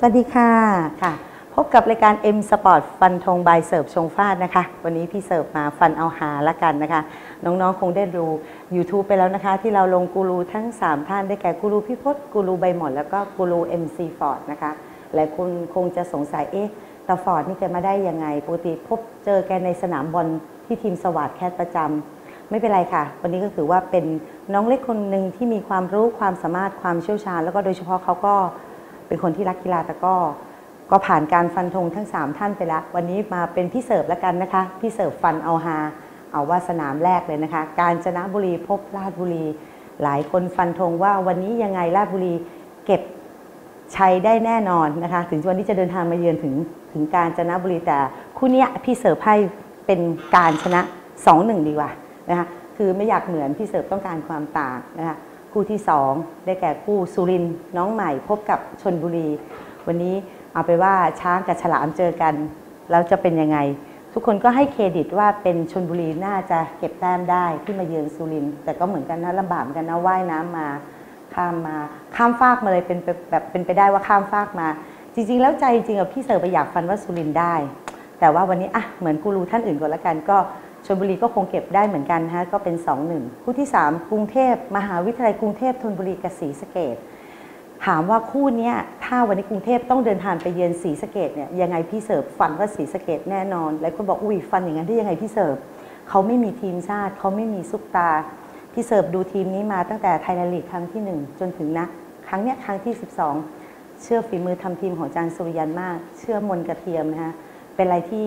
สวัสดีค่ะค่ะ พบกับรายการ M Sport ฟันธงบายเสิร์ฟชงฟาดนะคะ วันนี้พี่เสิร์ฟมาฟันเอาหาละกันนะคะ น้องๆคงได้ดู YouTube ไปแล้วนะคะ ที่เราลงกูรูทั้ง 3 ท่านได้แก่กูรูพี่พศกูรูใบหมอนแล้วก็กูรู MC Ford นะคะหลายคนคงจะสงสัยเอ๊ะตาฟอร์ดนี่แกมาได้ยังไงปกติพบเจอแกในสนามบอลที่ทีมสวัสดแคทประจำไม่เป็นไรค่ะ วันนี้ก็ถือว่าเป็นน้องเล็กคนหนึ่งที่มีความรู้ความสามารถความเชี่ยวชาญ แล้วก็โดยเฉพาะเขาก็ เป็นคนที่รักกีฬาตะก้อก็ผ่านการฟันธงทั้ง 3 ท่านไปแล้ว วันนี้มาเป็นพี่เสิร์ฟแล้วกันนะคะ พี่เสิร์ฟฟันเอาฮาเอาว่าสนามแรกเลยนะคะ การจนะบุรีพบราชบุรี หลายคนฟันธงว่าวันนี้ยังไงราชบุรีเก็บชัยได้แน่นอนนะคะ ถึงวันที่จะเดินทางมาเยือนถึงถึงการจนะบุรีแต่คู่นี้พี่เสิร์ฟให้เป็นการชนะ 2-1 ดีกว่านะคะคือไม่อยากเหมือนพี่เสิร์ฟต้องการความต่างนะคะ คู่ที่ 2 ได้แก่คู่สุรินน้องใหม่พบกับชนบุรี วันนี้เอาไปว่าช้างกับฉลามเจอกัน แล้วจะเป็นยังไง ทุกคนก็ให้เครดิตว่าเป็นชนบุรีน่าจะเก็บแต้มได้ที่มาเยือนสุรินแต่ก็เหมือนกันนะลำบากกันนะว่ายน้ำมาข้ามมาข้ามฟากมาเลยเป็นแบบเป็นไปได้ว่าข้ามฟากมา จริง ๆ แล้วใจจริงๆอะพี่เสิร์ฟไปอยากฟันว่าสุรินได้ แต่ว่าวันนี้อะเหมือนกูรูท่านอื่นก่อนละกันก็ ชลบุรีก็คงเก็บได้เหมือนกันนะฮะก็เป็น 2-1 คู่ที่ 3 กรุงเทพมหาวิทยาลัยกรุงเทพธนบุรีกับศรีสะเกดถามว่าคู่นี้ถ้าวันนี้กรุงเทพต้องเดินทางไปเยือนศรีสะเกดเนี่ยยังไงพี่เสิร์ฟฟันว่าศรีสะเกดแน่นอนหลายคนบอกอุ้ยฟันอย่างนั้นได้ยังไงพี่เสิร์ฟเขาไม่มีทีมชาติเขาไม่มีซุปตาพี่เสิร์ฟดูทีมนี้มาตั้งแต่ไทยลีกครั้งที่ 1 จนถึงนะ ครั้งเนี้ยครั้งที่ 12 เชื่อฝีมือทำทีมของจานสุริยันมาก เชื่อมนกระเทียมนะฮะเป็นอะไรที่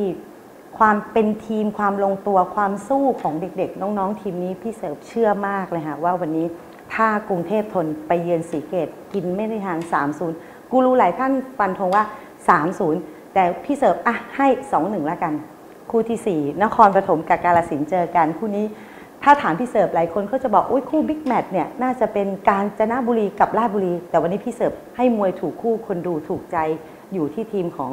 ความเป็นทีมความลงตัวความสู้ของเด็กๆ น้องๆ ทีมนี้พี่เสิร์ฟเชื่อมากเลยค่ะว่าวันนี้ถ้ากรุงเทพทนไปเยือนสีเกต กินไม่ได้ทาง3-0 กูรู้หลายท่านฟันธงว่า 3-0 แต่พี่เสิร์ฟอะให้ 2-1แล้วกัน คู่ที่ 4 นครปฐมกับกาลสินเจอกันคู่นี้ถ้าถามพี่เสิร์ฟหลายคนเขาจะบอกอุ้ยคู่บิ๊กแมตช์เนี่ยน่าจะเป็นการจนบุรีกับราชบุรี แต่วันนี้พี่เสิร์ฟให้มวยถูกคู่คนดูถูกใจอยู่ที่ทีมของ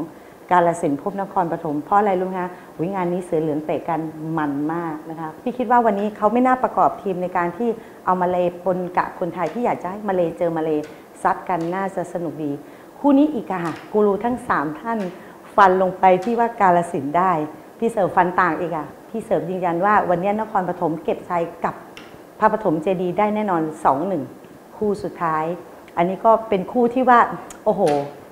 กาลสินพบนครปฐมเพราะอะไรรู้ไหมคะวิงานนี้เสือเหลืองเตะกันมันมากนะคะพี่คิดว่าวันนี้เขาไม่น่าประกอบทีมในการที่เอามาเลปนกะคนไทยที่อยากจะให้มาเลเจอมาเลซัดกันน่าจะสนุกดี คู่นี้อีกอะค่ะกูรูทั้ง 3 ท่านฟันลงไปที่ว่ากาลสินได้ พี่เสิร์ฟฟันต่างอีกอะพี่เสิร์ฟยืนยันว่าวันนี้นครปฐมเก็บชัยกับพระปฐมเจดีได้แน่นอน 2-1 คู่สุดท้าย อันนี้ก็เป็นคู่ที่ว่า โอ้โห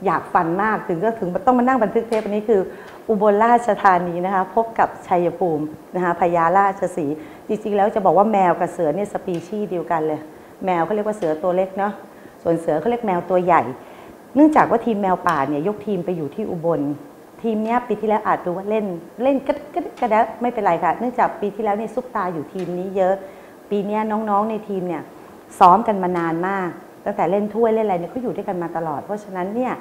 อยากฟันมากถึงก็ถึงต้องมานั่งบันทึกเทปอันนี้คือ อุบลราชธานีนะคะพบกับชัยภูมินะคะพญาราชสีจริงๆแล้วจะบอกว่าแมวกับเสือเนี่ยสปีชีส์เดียวกันเลย แมวเขาเรียกว่าเสือตัวเล็กเนาะส่วนเสือเขาเรียกแมวตัวใหญ่ เนื่องจากว่าทีมแมวป่าเนี่ยยกทีมไปอยู่ที่อุบล ทีมเนี้ยปีที่แล้วอาจดูว่าเล่นเล่นก็ก็ก็ได้ไม่เป็นไรค่ะ เนื่องจากปีที่แล้วเนี่ยซุปตาอยู่ทีมนี้เยอะ ปีนี้น้องๆในทีมเนี่ยซ้อมกันมานานมาก ตั้งแต่เล่นถ้วยเล่นอะไรเนี่ยเขาอยู่ด้วยกันมาตลอด เพราะฉะนั้นเนี่ย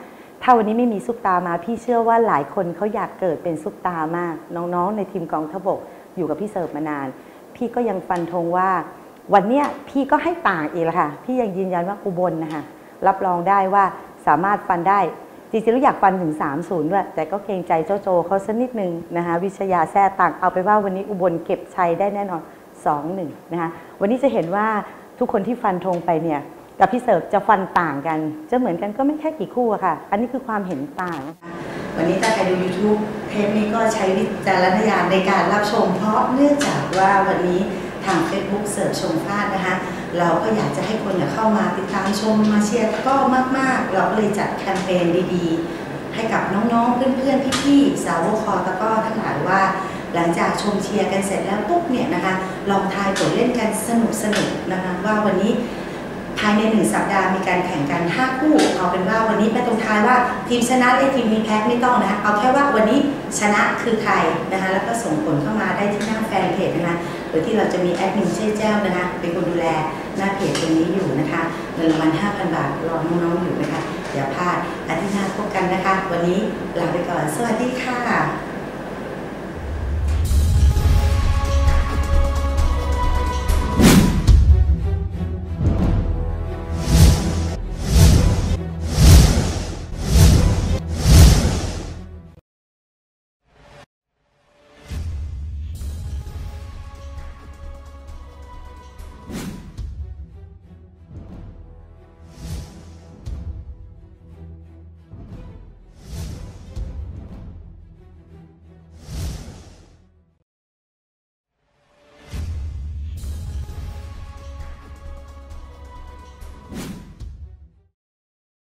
ถ้าวันนี้ไม่มีซุปตามา พี่เชื่อว่าหลายคนเขาอยากเกิดเป็นซุปตามาก น้องๆ ในทีมกองทพบกอยู่กับพี่เสิร์ฟมานาน พี่ก็ยังฟันธงว่า วันเนี้ยพี่ก็ให้ต่างอีกล้วค่ะ พี่ยังยืนยันว่าอุบลนะคะรับรองได้ว่าสามารถฟันได้จริงๆแล้วอยากฟันถึง 3-0 ด้วย แต่ก็เกรงใจเจ้าโจเขาสักนิดนึงนะคะวิชยาแท้ต่างเอาไปว่าวันนี้อุบลเก็บชัยได้แน่นอน 2-1 นะคะวันนี้จะเห็นว่าทุกคนที่ฟันธงไปเนี่ย กับพี่เสิร์ฟจะฟันต่างกันจะเหมือนกันก็ไม่แค่กี่คู่อะค่ะ อันนี้คือความเห็นต่าง วันนี้ถ้าใครดู YouTube เทปนี้ก็ใช้วิจารณญาณในการรับชม เพราะเนื่องจากว่าวันนี้ทาง Facebook เสิร์ฟชมพลาดนะคะ เราก็อยากจะให้คนเนี่ยเข้ามาติดตามชมมาเชียร์ก็มาก ๆ เราก็เลยจัดแคมเปญดีๆ ให้กับน้องๆ เพื่อนๆ พี่ๆ สาวกคอตะกร้อทั้งหลายว่าหลังจากชมเชียร์กันเสร็จแล้วปุ๊บเนี่ยนะคะ ลองทายผลเล่นกันสนุกๆนะคะว่าวันนี้ายในหนึ่งสัปดาห์มีการแข่งกัน 5 คู่ เอาเป็นว่าวันนี้ไปตรงท้ายว่าทีมชนะได้ทีมนี้แพ้ไม่ต้องนะเอาแค่ว่าวันนี้ชนะคือใครนะคะแล้วก็ส่งผลเข้ามาได้ที่หน้าแฟนเพจนะคะโดยที่เราจะมีแอดมินเช่แจ้วนะคะเป็นคนดูแลหน้าเพจตรงนี้อยู่นะคะเงินรางวัล5,000 บาทรอน้องๆอยู่นะคะอย่าพลาดอาทิตย์หน้าพบกันนะคะ วันนี้ลาไปก่อนสวัสดีค่ะ